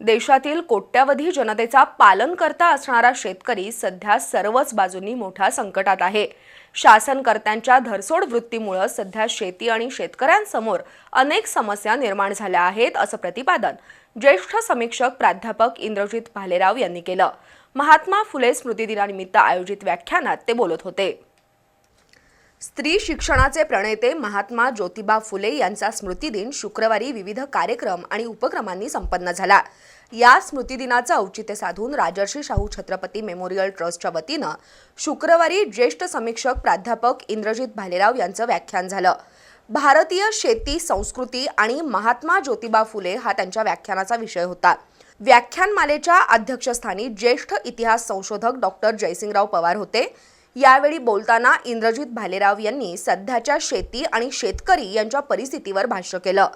देशातील कोट्यावधी जनतेचा पालन करता असणारा शेतकरी सध्या सर्वच बाजूंनी मोठ्या संकटात आहे. शासनकर्त्यांच्या धरसोड वृत्तीमुळं सध्या शेती आणि शेतकऱ्यांसमोर अनेक समस्या निर्माण झाल्या आहेत असं प्रतिपादन ज्येष्ठ समीक्षक प्राध्यापक इंद्रजित भालेराव यांनी केलं. महात्मा फुले स्मृतिदिनानिमित्त आयोजित व्याख्यानात ते बोलत होते. स्त्री शिक्षणाचे प्रणेते महात्मा ज्योतिबा फुले यांचा स्मृतिदिन शुक्रवारी विविध कार्यक्रम आणि उपक्रमांनी संपन्न झाला. या स्मृतिदिनाचं औचित्य साधून राजर्षी शाहू छत्रपती मेमोरियल ट्रस्टच्या वतीनं शुक्रवारी ज्येष्ठ समीक्षक प्राध्यापक इंद्रजित भालेराव यांचं व्याख्यान झालं. भारतीय शेती संस्कृती आणि महात्मा ज्योतिबा फुले हा त्यांच्या व्याख्यानाचा विषय होता. व्याख्यानमालेच्या अध्यक्षस्थानी ज्येष्ठ इतिहास संशोधक डॉक्टर जयसिंगराव पवार होते. यावेळी बोलताना इंद्रजित भालेराव यांनी सध्याच्या शेती आणि शेतकरी यांच्या परिस्थितीवर भाष्य केलं.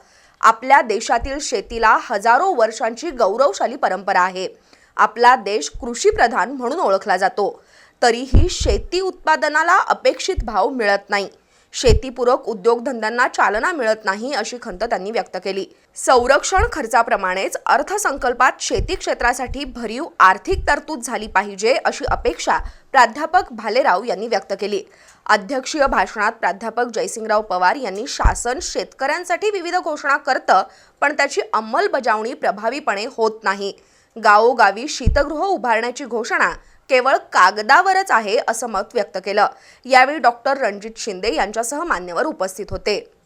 आपल्या देशातील शेतीला हजारो वर्षांची गौरवशाली परंपरा आहे. आपला देश कृषीप्रधान म्हणून ओळखला जातो. तरीही शेती उत्पादनाला अपेक्षित भाव मिळत नाही. शेतीपूरक उद्योगधंद्यांना चालना मिळत नाही अशी खंत त्यांनी व्यक्त केली. संरक्षण खर्चाप्रमाणेच अर्थसंकल्पात शेती क्षेत्रासाठी भरीव आर्थिक तरतूद झाली पाहिजे अशी अपेक्षा प्राध्यापक भालेराव यांनी व्यक्त केली. अध्यक्षीय भाषणात प्राध्यापक जयसिंगराव पवार यांनी शासन शेतकऱ्यांसाठी विविध घोषणा करतं पण त्याची अंमलबजावणी प्रभावीपणे होत नाही. गावोगावी शीतगृह उभारण्याची घोषणा केवळ कागदावरच आहे असं मत व्यक्त केलं. यावेळी डॉक्टर रणजित शिंदे यांच्यासह मान्यवर उपस्थित होते.